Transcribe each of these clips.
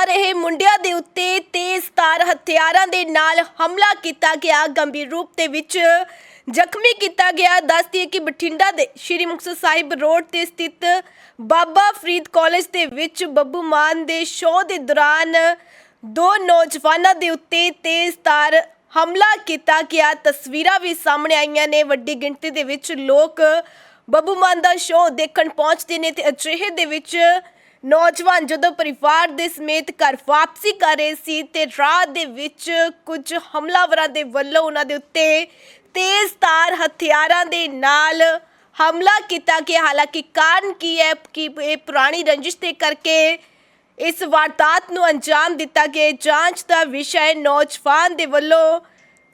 ਆ ਰਹੇ ਮੁੰਡਿਆਂ ਦੇ ਉੱਤੇ ਤੇਜ਼ਧਾਰ ਹਥਿਆਰਾਂ ਦੇ ਨਾਲ ਹਮਲਾ ਕੀਤਾ ਗਿਆ। ਗੰਭੀਰ ਰੂਪ ਦੇ ਵਿੱਚ ਜ਼ਖਮੀ ਕੀਤਾ ਗਿਆ। ਦੱਸਦੀ ਹੈ ਕਿ ਬਠਿੰਡਾ ਦੇ ਸ਼੍ਰੀ ਮੁਕਤਸਰ ਸਾਹਿਬ ਰੋਡ ਤੇ ਸਥਿਤ ਬਾਬਾ ਫਰੀਦ ਕਾਲਜ ਦੇ ਵਿੱਚ ਬੱਬੂ ਮਾਨ ਦੇ ਸ਼ੋਅ ਦੇ ਦੌਰਾਨ ਦੋ ਨੌਜਵਾਨਾਂ ਦੇ ਉੱਤੇ ਤੇਜ਼ਧਾਰ ਹਮਲਾ ਕੀਤਾ ਗਿਆ। ਤਸਵੀਰਾਂ ਵੀ ਸਾਹਮਣੇ ਆਈਆਂ ਨੇ। ਵੱਡੀ ਗਿਣਤੀ ਦੇ ਵਿੱਚ ਲੋਕ ਬੱਬੂ ਮਾਨ ਦਾ ਸ਼ੋਅ ਦੇਖਣ ਪਹੁੰਚਦੇ ਨੇ ਤੇ ਅਜਿਹੇ ਦੇ ਵਿੱਚ ਨੌਜਵਾਨ ਜਦੋਂ ਪਰਿਵਾਰ ਦੇ ਸਮੇਤ ਘਰ ਵਾਪਸੀ ਕਰ ਰਹੇ ਸੀ ਤੇ ਰਾਹ ਦੇ ਵਿੱਚ ਕੁਝ ਹਮਲਾਵਰਾਂ ਦੇ ਵੱਲੋਂ ਉਹਨਾਂ ਦੇ ਉੱਤੇ ਤੇਜ਼ਧਾਰ ਹਥਿਆਰਾਂ ਦੇ ਨਾਲ ਹਮਲਾ ਕੀਤਾ ਗਿਆ। ਹਾਲਾਂਕਿ ਕਾਰਨ ਕੀ ਹੈ? ਕਿ ਇਹ ਪੁਰਾਣੀ ਰੰਜਿਸ਼ ਦੇ ਕਰਕੇ ਇਸ ਵਾਰਦਾਤ ਨੂੰ ਅੰਜਾਮ ਦਿੱਤਾ ਗਿਆ? ਜਾਂਚ ਦਾ ਵਿਸ਼ਾ ਹੈ, ਨੌਜਵਾਨ ਦੇ ਵੱਲੋਂ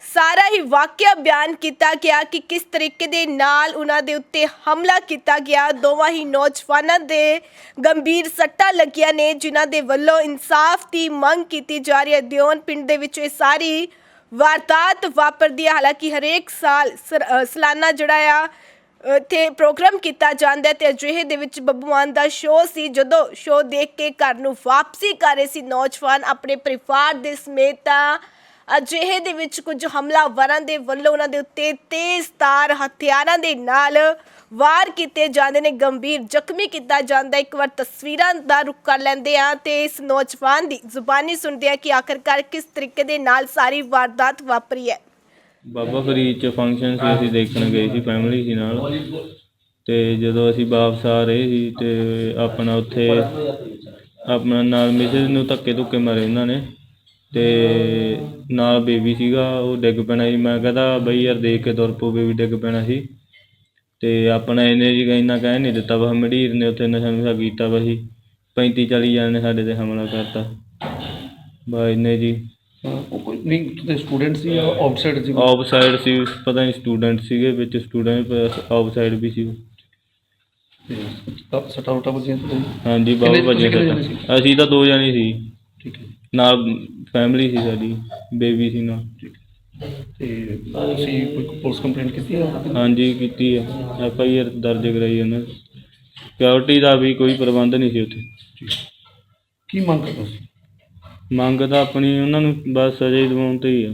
ਸਾਰਾ ਹੀ ਵਾਕਿਆ ਬਿਆਨ ਕੀਤਾ ਗਿਆ ਕਿ ਕਿਸ ਤਰੀਕੇ ਦੇ ਨਾਲ ਉਹਨਾਂ ਦੇ ਉੱਤੇ ਹਮਲਾ ਕੀਤਾ ਗਿਆ। ਦੋਵਾਂ ਹੀ ਨੌਜਵਾਨਾਂ ਦੇ ਗੰਭੀਰ ਸੱਟਾਂ ਲੱਗੀਆਂ ਨੇ, ਜਿਨ੍ਹਾਂ ਦੇ ਵੱਲੋਂ ਇਨਸਾਫ ਦੀ ਮੰਗ ਕੀਤੀ ਜਾ ਰਹੀ ਹੈ। ਦਿਓਨ ਪਿੰਡ ਦੇ ਵਿੱਚ ਇਹ ਸਾਰੀ ਵਾਰਦਾਤ ਵਾਪਰਦੀ ਹੈ। ਹਾਲਾਂਕਿ ਹਰੇਕ ਸਾਲ ਸਰ- ਸਾਲਾਨਾ ਜਿਹੜਾ ਆ, ਇੱਥੇ ਪ੍ਰੋਗਰਾਮ ਕੀਤਾ ਜਾਂਦਾ ਹੈ ਤੇ ਅਜਿਹੇ ਦੇ ਵਿੱਚ ਬੱਬੂ ਮਾਨ ਦਾ ਸ਼ੋਅ ਸੀ। ਜਦੋਂ ਸ਼ੋਅ ਦੇਖ ਕੇ ਘਰ ਨੂੰ ਵਾਪਸੀ ਕਰ ਰਹੇ ਸੀ, ਨੌਜਵਾਨ ਆਪਣੇ ਪਰਿਵਾਰ ਦੇ ਸਮੇਤ ਤਾਂ ਅਜਿਹੇ ਦੇ ਵਿੱਚ ਕੁਝ ਹਮਲਾਵਰਾਂ ਦੇ ਵੱਲੋਂ ਉਹਨਾਂ ਦੇ ਉੱਤੇ ਤੇਜ਼ਧਾਰ ਹਥਿਆਰਾਂ ਦੇ ਨਾਲ ਵਾਰ ਕੀਤੇ ਜਾਂਦੇ ਨੇ, ਗੰਭੀਰ ਜ਼ਖਮੀ ਕੀਤਾ ਜਾਂਦਾ। ਹੈ। ਇੱਕ ਵਾਰ ਤਸਵੀਰਾਂ ਦਾ ਰੁਖ ਕਰ ਲੈਂਦੇ ਆ ਤੇ ਇਸ ਨੌਜਵਾਨ ਦੀ ਜ਼ੁਬਾਨੀ ਸੁਣਦੇ ਆ ਕਿ ਆਖਰਕਾਰ ਕਿਸ ਤਰੀਕੇ ਦੇ ਨਾਲ ਸਾਰੀ ਵਾਰਦਾਤ ਵਾਪਰੀ ਹੈ। ਬਾਬਾ ਫਰੀਦ ਚ ਫੰਕਸ਼ਨ ਸੀ, ਅਸੀਂ ਦੇਖਣ ਗਏ ਸੀ ਫੈਮਿਲੀ ਸੀ ਨਾਲ। ਤੇ ਜਦੋਂ ਅਸੀਂ ਵਾਪਸ ਆ ਰਹੇ ਸੀ ਤੇ ਆਪਣਾ ਉੱਥੇ ਆਪਣਾ ਨਾਲ ਮਿਸਿਸ ਨੂੰ ਧੱਕੇ ਧੁੱਕੇ ਮਾਰੇ ਉਹਨਾਂ ਨੇ। ਤੇ ਨਾਲ ਬੇਬੀ ਸੀਗਾ ਉਹ ਡਿੱਗ ਪੈਣਾ ਸੀ। ਮੈਂ ਕਹਦਾ ਬਈ ਯਾਰ ਦੇਖ ਕੇ ਤੁਰ ਪੋ ਬੇਬੀ ਡਿੱਗ ਪੈਣਾ ਸੀ। ਤੇ ਆਪਣਾ ਇਹਨੇ ਜੀ ਇੰਨਾ ਕਹਿ ਨਹੀਂ ਦਿੱਤਾ ਵਾ। ਮੜੀਰ ਨੇ ਉੱਥੇ ਨਸ਼ਾ ਨੁਸ਼ਾ ਕੀਤਾ ਵਾ ਸੀ 35 40 ਜਣੇ ਨੇ ਸਾਡੇ ਤੇ ਹਮਲਾ ਕਰਤਾ। ਬਾ ਇਹਨੇ ਜੀ। ਉਹ ਕੋਈ ਨਹੀਂ ਤੇ ਸਟੂਡੈਂਟ ਸੀ ਜਾਂ ਆਊਟਸਾਈਡ ਸੀ? ਆਫ ਸਾਈਡ ਸੀ ਪਤਾ ਨਹੀਂ ਸਟੂਡੈਂਟ ਸੀਗੇ ਵਿੱਚ ਸਟੂਡੈਂਟ ਆਫ ਸਾਈਡ ਵੀ ਸੀ। ਤੇ ਸਟਾ ਉਟਾ ਬਜੀਆਂ ਤੇ ਹਾਂਜੀ ਬਹੁਤ ਕਿੰਨੇ- ਵਜੇ ਤੁਸੀਂ ਕਿੰਨੇ ਅਸੀਂ ਤਾਂ ਦੋ ਜਣੇ ਸੀ। ਠੀਕ ਹੈ। ਨਾਲ ਫੈਮਿਲੀ ਸੀ ਸਾਡੀ ਬੇਬੀ ਸੀ ਨਾਲ। ਤੇ ਤੁਸੀਂ ਕੋਈ ਪੁਲਿਸ ਕੰਪਲੇਂਟ ਕੀਤੀ ਹੈ ਹਾਂਜੀ ਕੀਤੀ ਹੈ ਐਫ ਆਈ ਆਰ ਦਰਜ ਕਰਾਈ ਉਹਨਾਂ। ਸਿਕਿਉਰਿਟੀ ਦਾ ਵੀ ਕੋਈ ਪ੍ਰਬੰਧ ਨਹੀਂ ਸੀ ਉੱਥੇ। ਕੀ ਮੰਗ ਕਰਦੇ ਸੀ ਮੰਗ ਤਾਂ ਆਪਣੀ ਉਹਨਾਂ ਨੂੰ ਬਸ ਸਜ਼ਾ ਹੀ ਦਿਵਾਉਣ ਤੇ ਹੀ ਆ।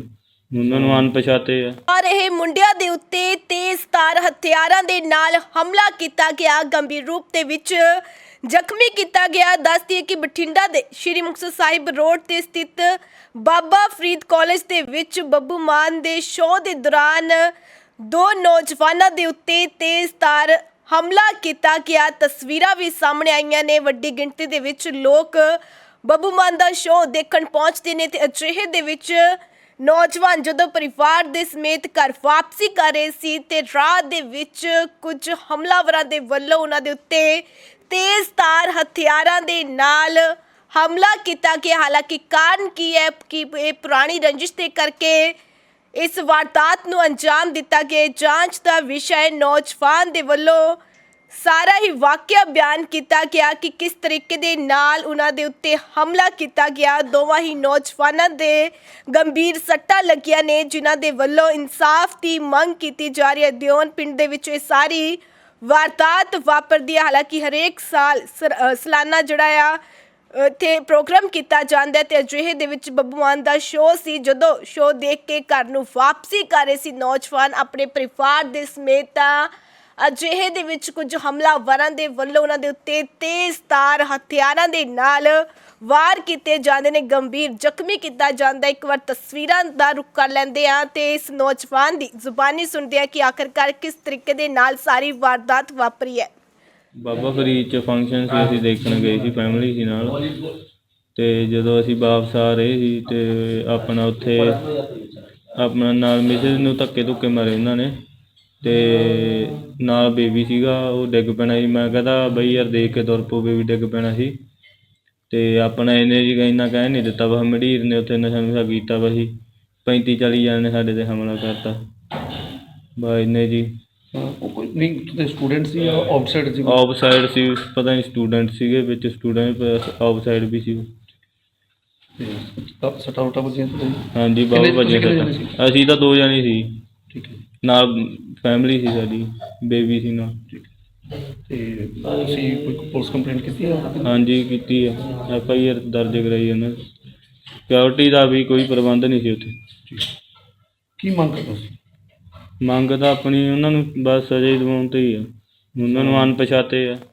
ਉਹਨਾਂ ਨੂੰ ਅਣਪਛਾਤੇ ਆ। ਆ ਰਹੇ ਮੁੰਡਿਆਂ ਦੇ ਉੱਤੇ ਤੇਜ਼ਧਾਰ ਹਥਿਆਰਾਂ ਦੇ ਨਾਲ ਹਮਲਾ ਕੀਤਾ ਗਿਆ। ਗੰਭੀਰ ਰੂਪ ਦੇ ਵਿੱਚ ਜ਼ਖਮੀ ਕੀਤਾ ਗਿਆ। ਦੱਸਦੀ ਹੈ ਕਿ ਬਠਿੰਡਾ ਦੇ ਸ਼੍ਰੀ ਮੁਕਤਸਰ ਸਾਹਿਬ ਰੋਡ ਤੇ ਸਥਿਤ ਬਾਬਾ ਫਰੀਦ ਕਾਲਜ ਦੇ ਵਿੱਚ ਬੱਬੂ ਮਾਨ ਦੇ ਸ਼ੋਅ ਦੇ ਦੌਰਾਨ ਦੋ ਨੌਜਵਾਨਾਂ ਦੇ ਉੱਤੇ ਤੇਜ਼ਧਾਰ ਹਮਲਾ ਕੀਤਾ ਗਿਆ। ਤਸਵੀਰਾਂ ਵੀ ਸਾਹਮਣੇ ਆਈਆਂ ਨੇ। ਵੱਡੀ ਗਿਣਤੀ ਦੇ ਵਿੱਚ ਲੋਕ ਬੱਬੂ ਮਾਨ ਦਾ ਸ਼ੋਅ ਦੇਖਣ ਪਹੁੰਚਦੇ ਨੇ ਤੇ ਅਜਿਹੇ ਦੇ ਵਿੱਚ ਨੌਜਵਾਨ ਜਦੋਂ ਪਰਿਵਾਰ ਦੇ ਸਮੇਤ ਘਰ ਵਾਪਸੀ ਕਰ ਰਹੇ ਸੀ ਤੇ ਰਾਹ ਦੇ ਵਿੱਚ ਕੁਝ ਹਮਲਾਵਰਾਂ ਦੇ ਵੱਲੋਂ ਉਹਨਾਂ ਦੇ ਉੱਤੇ ਤੇਜ਼ ਤਾਰ ਹਥਿਆਰਾਂ ਦੇ ਨਾਲ ਹਮਲਾ ਕੀਤਾ ਗਿਆ। ਹਾਲਾਂਕਿ ਕਾਰਨ ਕੀ ਹੈ, ਕਿ ਇਹ ਪੁਰਾਣੀ ਰੰਜਿਸ਼ ਦੇ ਕਰਕੇ ਇਸ ਵਾਰਦਾਤ ਨੂੰ ਅੰਜਾਮ ਦਿੱਤਾ ਗਿਆ। ਜਾਂਚ ਦਾ ਵਿਸ਼ਾ ਹੈ, ਨੌਜਵਾਨ ਦੇ ਵੱਲੋਂ ਸਾਰਾ ਹੀ ਵਾਕਿਆ ਬਿਆਨ ਕੀਤਾ ਗਿਆ ਕਿ ਕਿਸ ਤਰੀਕੇ ਦੇ ਨਾਲ ਉਹਨਾਂ ਦੇ ਉੱਤੇ ਹਮਲਾ ਕੀਤਾ ਗਿਆ। ਦੋਵਾਂ ਹੀ ਨੌਜਵਾਨਾਂ ਦੇ ਗੰਭੀਰ ਸੱਟਾਂ ਲੱਗੀਆਂ ਨੇ, ਜਿਨ੍ਹਾਂ ਦੇ ਵੱਲੋਂ ਇਨਸਾਫ ਦੀ ਮੰਗ ਕੀਤੀ ਜਾ ਰਹੀ ਹੈ। ਦਿਓਨ ਪਿੰਡ ਦੇ ਵਿੱਚ ਇਹ ਸਾਰੀ ਵਾਰਦਾਤ ਵਾਪਰਦੀ ਹੈ। ਹਾਲਾਂਕਿ ਹਰੇਕ ਸਾਲ ਸਰ- ਸਾਲਾਨਾ ਜਿਹੜਾ ਆ, ਇੱਥੇ ਪ੍ਰੋਗਰਾਮ ਕੀਤਾ ਜਾਂਦਾ ਹੈ ਤੇ ਅਜਿਹੇ ਦੇ ਵਿੱਚ ਬੱਬੂ ਮਾਨ ਦਾ ਸ਼ੋਅ ਸੀ। ਜਦੋਂ ਸ਼ੋਅ ਦੇਖ ਕੇ ਘਰ ਨੂੰ ਵਾਪਸੀ ਕਰ ਰਹੇ ਸੀ ਨੌਜਵਾਨ ਆਪਣੇ ਪਰਿਵਾਰ ਦੇ ਸਮੇਤ ਤਾਂ ਅਜਿਹੇ ਦੇ ਵਿੱਚ ਕੁਝ ਹਮਲਾਵਰਾਂ ਦੇ ਵੱਲੋਂ ਉਹਨਾਂ ਦੇ ਉੱਤੇ ਤੇਜ਼ਧਾਰ ਹਥਿਆਰਾਂ ਦੇ ਨਾਲ ਵਾਰ ਕੀਤੇ ਜਾਂਦੇ ਨੇ, ਗੰਭੀਰ ਜ਼ਖਮੀ ਕੀਤਾ ਜਾਂਦਾ ਇੱਕ ਵਾਰ ਤਸਵੀਰਾਂ ਦਾ ਰੁਖ ਕਰ ਲੈਂਦੇ ਆ ਤੇ ਇਸ ਨੌਜਵਾਨ ਦੀ ਜ਼ੁਬਾਨੀ ਸੁਣਦੇ ਆ ਕਿ ਆਖਰਕਾਰ ਕਿਸ ਤਰੀਕੇ ਦੇ ਨਾਲ ਸਾਰੀ ਵਾਰਦਾਤ ਵਾਪਰੀ ਹੈ। ਬਾਬਾ ਫਰੀਦ ਚ ਫੰਕਸ਼ਨ ਸੀ, ਅਸੀਂ ਦੇਖਣ ਗਏ ਸੀ ਫੈਮਿਲੀ ਸੀ ਨਾਲ। ਤੇ ਜਦੋਂ ਅਸੀਂ ਵਾਪਸ ਆ ਰਹੇ ਸੀ ਤੇ ਆਪਣਾ ਉੱਥੇ ਆਪਣਾ ਨਾਲ ਮਿਸਿਸ ਨੂੰ ਧੱਕੇ ਧੁੱਕੇ ਮਾਰੇ ਉਹਨਾਂ ਨੇ। ਤੇ ਨਾਲ ਬੇਬੀ ਸੀਗਾ ਉਹ ਡਿੱਗ ਪੈਣਾ ਸੀ। ਮੈਂ ਕਹਦਾ ਬਈ ਯਾਰ ਦੇਖ ਕੇ ਤੁਰ ਪੋ ਬੇਬੀ ਡਿੱਗ ਪੈਣਾ ਸੀ। ਤੇ ਆਪਣਾ ਇਹਨੇ ਜੀ ਇੰਨਾ ਕਹਿ ਨਹੀਂ ਦਿੱਤਾ ਵਾ ਮੜੀਰ ਨੇ ਉੱਥੇ ਨਸ਼ਾ ਨੁਸ਼ਾ ਕੀਤਾ ਵਾ ਸੀ 35 40 ਜਣੇ ਨੇ ਸਾਡੇ ਤੇ ਹਮਲਾ ਕਰਤਾ। ਬਾ ਇਹਨੇ ਜੀ। ਨਹੀਂ ਤੇ ਸਟੂਡੈਂਟ ਸੀ ਜਾਂ ਆਊਟਸਾਈਡ ਸੀ? ਪਤਾ ਨਹੀਂ ਸਟੂਡੈਂਟ ਸੀਗੇ ਵਿੱਚ ਸਟੂਡੈਂਟ ਵੀ ਸੀ। ਤੇ ਸਟਾ ਉਟਾ ਬਜੀਆਂ ਤੇ ਹਾਂਜੀ ਬਹੁਤ ਕਿੰਨੇ- ਵਜੇ ਤੁਸੀਂ ਕਿੰਨੇ ਜਣੇ ਸੱਟਾਂ ਅਸੀਂ ਤਾਂ ਦੋ ਜਣੇ ਸੀ। ਠੀਕ ਹੈ ਨਾਲ ਫੈਮਿਲੀ ਸੀ ਸਾਡੀ ਬੇਬੀ ਸੀ ਨਾਲ। ਤੇ ਅਸੀਂ ਕੋਈ ਪੁਲਿਸ ਕੰਪਲੇਂਟ ਕੀਤੀ ਹੈ? ਹਾਂਜੀ ਕੀਤੀ ਹੈ। ਐਫ ਆਈ ਆਰ ਦਰਜ ਕਰਾਈ ਉਹਨਾਂ ਨੇ ਸਿਕਿਉਰਿਟੀ ਦਾ ਵੀ ਕੋਈ ਪ੍ਰਬੰਧ ਨਹੀਂ ਸੀ ਉੱਥੇ। ਕੀ ਮੰਗ ਕਰਦੇ ਸੀ? ਮੰਗ ਤਾਂ ਆਪਣੀ ਉਹਨਾਂ ਨੂੰ ਬਸ ਸਜ਼ਾ ਹੀ ਦਿਵਾਉਣ ਤੇ ਹੀ ਆ ਉਹਨਾਂ ਨੂੰ ਅਣਪਛਾਤੇ ਆ।